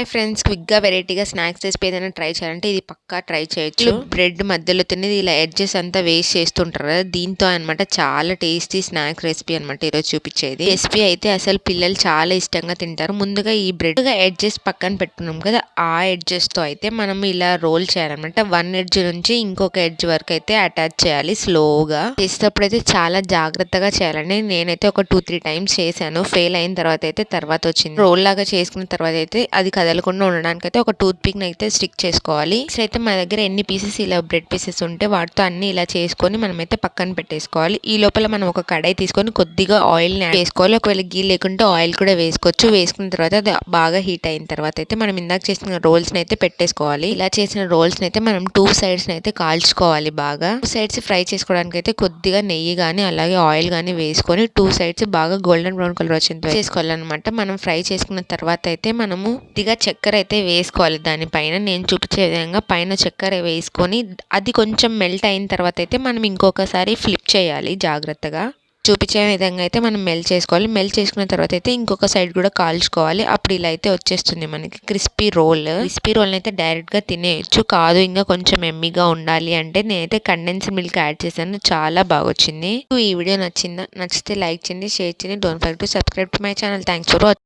Hi friends క్విక్గా వెరైటీగా snacks recipe ఏదైనా ట్రై చేయాలంటే ఇది పక్కా ట్రై చేయొచ్చు. బ్రెడ్ మధ్యలో తినేది ఇలా ఎడ్జెస్ అంతా వేస్ట్ చేస్తుంటారు కదా దీంతో అనమాట చాలా టేస్టీ స్నాక్ రెసిపీ అనమాట ఈరోజు చూపించేది. రెసిపీ అయితే అసలు పిల్లలు చాలా ఇష్టంగా తింటారు. ముందుగా ఈ బ్రెడ్ ఎడ్జెస్ పక్కన పెట్టుకున్నాం కదా ఆ ఎడ్జెస్తో అయితే మనం ఇలా రోల్ చేయాలన్నమాట. వన్ ఎడ్జ్ నుంచి ఇంకొక ఎడ్జ్ వరకు అయితే అటాచ్ చేయాలి స్లోగా చేసేటప్పుడు అయితే చాలా జాగ్రత్తగా చేయాలండి. నేనైతే ఒక టూ త్రీ టైమ్స్ చేశాను. ఫెయిల్ అయిన తర్వాత అయితే తర్వాత వచ్చింది. రోల్ లాగా చేసుకున్న తర్వాత అయితే అది కదలకుండా ఉండడానికి అయితే ఒక టూత్ పిక్ అయితే స్టిక్ చేసుకోవాలి. సో అయితే మన దగ్గర ఎన్ని పీసెస్ ఇలా బ్రెడ్ పీసెస్ ఉంటే వాటితో అన్ని ఇలా చేసుకొని మనమైతే పక్కన పెట్టేసుకోవాలి. ఈ లోపల మనం ఒక కడాయి తీసుకొని కొద్దిగా ఆయిల్ వేసుకోవాలి ఒకవేళ గీ లేకుంటే ఆయిల్ కూడా వేసుకోవచ్చు. వేసుకున్న తర్వాత అది బాగా హీట్ అయిన తర్వాత అయితే మనం ఇందాక చేసిన రోల్స్ అయితే పెట్టేసుకోవాలి. ఇలా చేసిన రోల్స్ అయితే మనం టూ సైడ్స్ అయితే కాల్చుకోవాలి బాగా. టూ సైడ్స్ ఫ్రై చేసుకోవడానికి అయితే కొద్దిగా నెయ్యి కానీ అలాగే ఆయిల్ కానీ వేసుకొని టూ సైడ్స్ బాగా గోల్డెన్ బ్రౌన్ కలర్ వచ్చేంత చేసుకోవాలన్నమాట. మనం ఫ్రై చేసుకున్న తర్వాత అయితే మనము కొద్దిగా చక్కెర అయితే వేసుకోవాలి. దానిపైన నేను చూపించే విధంగా పైన చక్కెర వేసుకొని అది కొంచెం మెల్ట్ అయిన తర్వాత అయితే మనం ఇంకొకసారి ఫ్లిప్ చేయాలి జాగ్రత్తగా. చూపించే విధంగా అయితే మనం మెల్ట్ చేసుకోవాలి. మెల్ట్ చేసుకున్న తర్వాత అయితే ఇంకొక సైడ్ కూడా కాల్చుకోవాలి. అప్పుడు ఇలా అయితే వచ్చేస్తుంది మనకి క్రిస్పీ రోల్ క్రిస్పీ రోల్ అయితే డైరెక్ట్గా తినేయచ్చు. కాదు ఇంకా కొంచెం ఎమ్మిగా ఉండాలి అంటే నేనైతే కండెన్స్ మిల్క్ యాడ్ చేశాను. చాలా బాగా వచ్చింది. ఈ వీడియో నచ్చిందా? నచ్చితే లైక్ చేయండి షేర్ చేయండి. Don't forget to subscribe to my channel thanks for watching